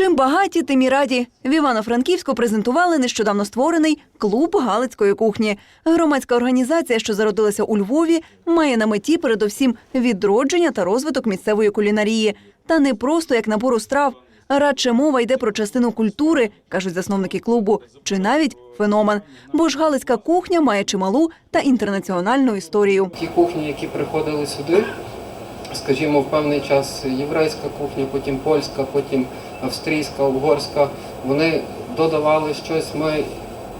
Чим багаті, тим і раді. В Івано-Франківську презентували нещодавно створений клуб галицької кухні. Громадська організація, що зародилася у Львові, має на меті передовсім відродження та розвиток місцевої кулінарії. Та не просто як набору страв. Радше мова йде про частину культури, кажуть засновники клубу, чи навіть феномен. Бо ж галицька кухня має чималу та інтернаціональну історію. Ті кухні, які приходили сюди, скажімо, в певний час єврейська кухня, потім польська, потім австрійська, угорська, вони додавали щось, ми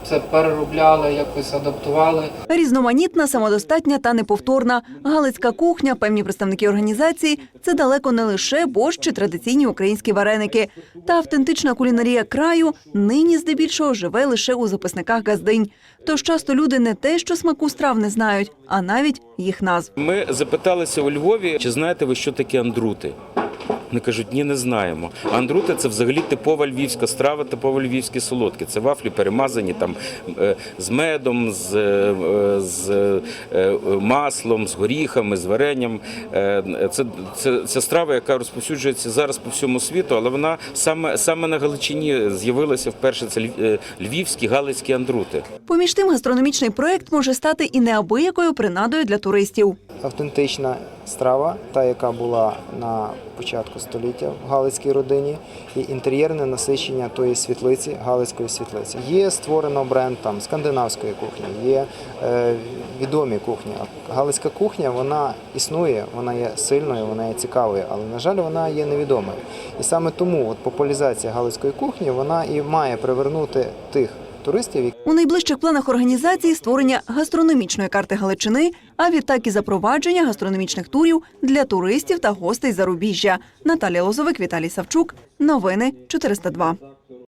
це переробляли, якось адаптували. Різноманітна, самодостатня та неповторна. Галицька кухня, певні представники організації, це далеко не лише борщ чи традиційні українські вареники. Та автентична кулінарія краю нині здебільшого живе лише у записниках газдинь. Тож часто люди не те, що смаку страв не знають, а навіть їх назв. Ми запиталися у Львові, чи знаєте ви, що таке андрути? Вони кажуть, ні, не знаємо. Андрути це взагалі типова львівська страва, типово львівські солодкі. Це вафлі перемазані там е, з медом, з, е, з е, маслом, з горіхами, з варенням. Це, це, це страва, яка розповсюджується зараз по всьому світу, але вона саме, саме на Галичині з'явилася вперше. Це льв- львівські галицькі андрути. Поміж тим, гастрономічний проект може стати і неабиякою принадою для туристів. Автентична страва, та яка була на початку століття в Галицькій родині, і інтер'єрне насичення тої світлиці, Галицької світлиці. Є створено бренд там скандинавської кухні, є е, відомі кухні. Галицька кухня вона існує, вона є сильною, вона є цікавою, але на жаль, вона є невідомою. І саме тому от популяризація галицької кухні вона і має привернути тих туристів, У найближчих планах організації створення гастрономічної карти Галичини, а відтак і запровадження гастрономічних турів для туристів та гостей зарубіжжя. Наталія Лозовик, Віталій Савчук. Новини 402.